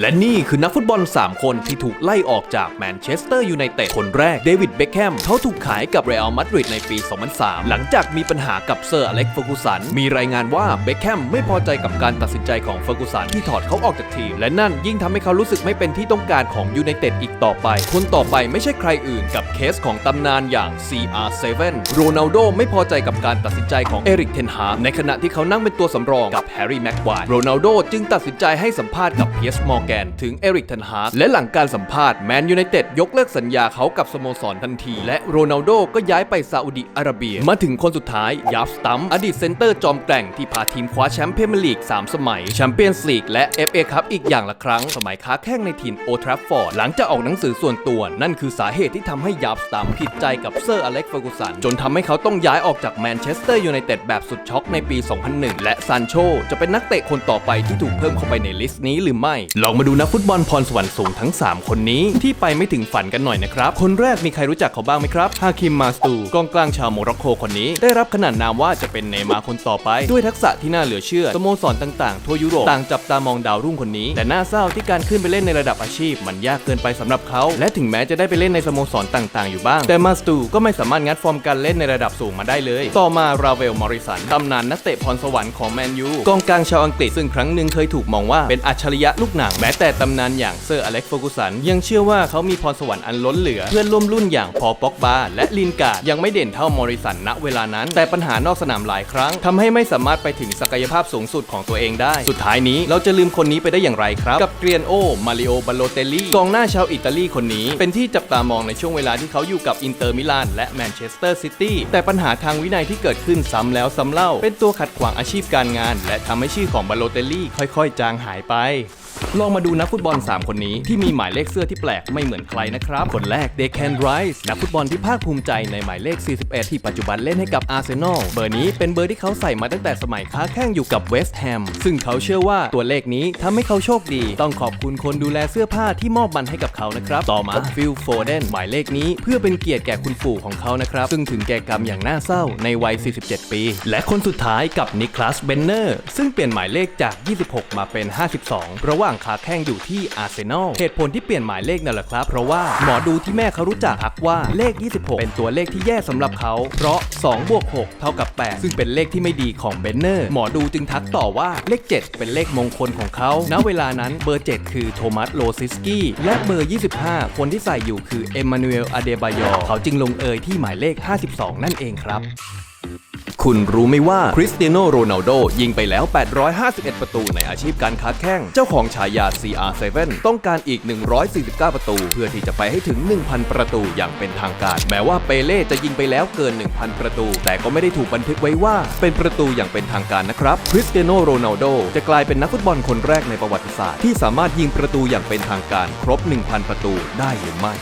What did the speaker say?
และนี่คือนักฟุตบอล 3 คนที่ถูกไล่ออกจากแมนเชสเตอร์ยูไนเต็ดคนแรกเดวิดเบคแฮมเขาถูกขายกับเรอัลมาดริดในปี 2003 หลังจากมีปัญหากับเซอร์อเล็กเฟอร์กูสัน มีรายงานว่าเบคแฮมไม่พอใจกับการตัดสินใจของเฟอร์กูสันที่ถอดเขาออกจากทีม และนั่นยิ่งทำให้เขารู้สึกไม่เป็นที่ต้องการของยูไนเต็ดอีกต่อไป คนต่อไปไม่ใช่ใครอื่นกับเคสของตำนานอย่าง CR7 โรนัลโดไม่พอใจกับการตัดสินใจของเอริกเทนฮาในขณะที่เขานั่งเป็นตัวสำรองกับแฮร์รี่แม็กควายโรนัลโดจึงตัดสินใจให้สัมภาษณ์กับเพียสมอร์แกนถึงเอริกเทนฮากและหลังการสัมภาษณ์แมนยูไนเต็ดยกเลิกสัญญาเขากับสโมสรทันที และโรนัลโดก็ย้ายไปซาอุดิอาระเบีย มาถึงคนสุดท้ายยาฟสตัมอดีตเซนเตอร์จอมแกร่งที่พาทีมคว้าแชมป์พรีเมียร์ลีก 3 สมัยแชมเปี้ยนส์ลีกและ FA คัพอีกอย่างละครั้ง สมัยค้าแข้งในทีมโอทราฟฟอร์ดหลังจากออกหนังสือส่วนตัว นั่นคือสาเหตุที่ทำให้ยาฟสตัมผิดใจกับเซอร์อเล็กเฟอร์กูสันจนทำให้เขาต้องย้ายออกจากแมนเชสเตอร์ยูไนเต็ดแบบสุดช็อกในปี 2001 และซานโชจะเป็นนักเตะคนต่อไปที่ถูกเพิ่มเข้าไปในลิสต์นี้หรือไม่ลองมาดูนักฟุตบอลพรสวรรค์สูงทั้ง 3 คนนี้ที่ไปไม่ถึงฝันกันหน่อยนะครับ คนแรกมีใครรู้จักเขาบ้างไหมครับ ฮาคิม มาสตู กองกลางชาวโมร็อกโกคนนี้ ได้รับขนานนามว่าจะเป็นเนย์มาคนต่อไป ด้วยทักษะที่น่าเหลือเชื่อ สโมสรต่างๆ ทั่วยุโรปต่างจับตามองดาวรุ่งคนนี้ แต่น่าเศร้าที่การขึ้นไปเล่นในระดับอาชีพ มันยากเกินไปสำหรับเขา และถึงแม้จะได้ไปเล่นในสโมสรต่างๆ อยู่บ้าง แต่มาสตูก็ไม่สามารถงัดฟอร์มการเล่นในระดับสูงมาได้เลย ต่อมาราเวล มอริสันตำนานนักเตะพรสวรรค์ของแมนยู กองกลางชาวอังกฤษซึ่งครั้งหนึ่งเคยถูกมองว่าเป็นอัจฉริยะลูกหนังแม้แต่ตำนานอย่างเซอร์อเล็กซ์ฟอร์กูสันยังเชื่อว่าเขามีพรสวรรค์อันล้นเหลือ เพื่อนร่วมรุ่นอย่างพอป็อกบาและลินการ์ยังไม่เด่นเท่ามอริสันณเวลานั้น แต่ปัญหานอกสนามหลายครั้งทำให้ไม่สามารถไปถึงศักยภาพสูงสุดของตัวเองได้ สุดท้ายนี้เราจะลืมคนนี้ไปได้อย่างไรครับ กับเกรียนโอ มาริโอบาโลเตลลี่กองหน้าชาวอิตาลีคนนี้ เป็นที่จับตามองในช่วงเวลาที่เขาอยู่กับอินเตอร์มิลานและแมนเชสเตอร์ซิตี้แต่ปัญหาทางวินัยที่เกิดขึ้นซ้ำแล้วซ้ำเล่า เป็นตัวขัดขวางอาชีพการงาน และทำให้ชื่อของบาโลเตลลี่ค่อย ๆ จางหายไปลองมาดูนักฟุตบอล 3 คนนี้ที่มีหมายเลขเสื้อที่แปลกไม่เหมือนใครนะครับ คนแรกเดคแคนไรส์นักฟุตบอลที่ภาคภูมิใจในหมายเลข 41 ที่ปัจจุบันเล่นให้กับอาร์เซนอลเบอร์นี้เป็นเบอร์ที่เขาใส่มาตั้งแต่สมัยค้าแข่งอยู่กับเวสต์แฮมซึ่งเขาเชื่อว่าตัวเลขนี้ทำให้เขาโชคดี ต้องขอบคุณคนดูแลเสื้อผ้าที่มอบมันให้กับเขานะครับต่อมาฟิลโฟเดนหมายเลขนี้เพื่อเป็นเกียรติแก่คุณปู่ของเขานะครับซึ่งถึงแก่กรรมอย่างน่าเศร้าในวัย 47 ปี และคนสุดท้ายกับนิคลัสเบนเนอร์ซึ่งเปลี่ยนหมายเลขจาก 26 มาเป็น 52 ระหว่างคาแข่งอยู่ที่อาร์เซนอลเหตุผลที่เปลี่ยนหมายเลขนั่นแหละครับ เพราะว่าหมอดูที่แม่เขารู้จักทักว่าเลข 26 เป็นตัวเลขที่แย่สำหรับเขา เพราะ2บวก6เท่ากับ 8 ซึ่งเป็นเลขที่ไม่ดีของเบนเนอร์ หมอดูจึงทักต่อว่าเลข 7 เป็นเลขมงคลของเขา ณ เวลานั้นเบอร์ 7 คือโทมัสโลซิสกี้ และเบอร์ 25 คนที่ใส่อยู่คือเอมมานูเอล อเดบายอ เขาจึงลงเอยที่หมายเลข 52 นั่นเองครับ คุณรู้ไหมว่าคริสเตียโนโรนัลโดยิงไปแล้ว 851 ประตูในอาชีพการค้าแข้ง เจ้าของฉายา CR7 ต้องการอีก 149 ประตู เพื่อที่จะไปให้ถึง 1,000 ประตูอย่างเป็นทางการ แม้ว่าเปเล่จะยิงไปแล้วเกิน 1,000 ประตู แต่ก็ไม่ได้ถูกบันทึกไว้ว่า เป็นประตูอย่างเป็นทางการนะครับคริสเตียโนโรนัลโดจะกลายเป็นนักฟุตบอลคนแรกในประวัติศาสตร์ที่สามารถยิงประตูอย่างเป็นทางการครบ 1,000 ประตูได้หรือไม่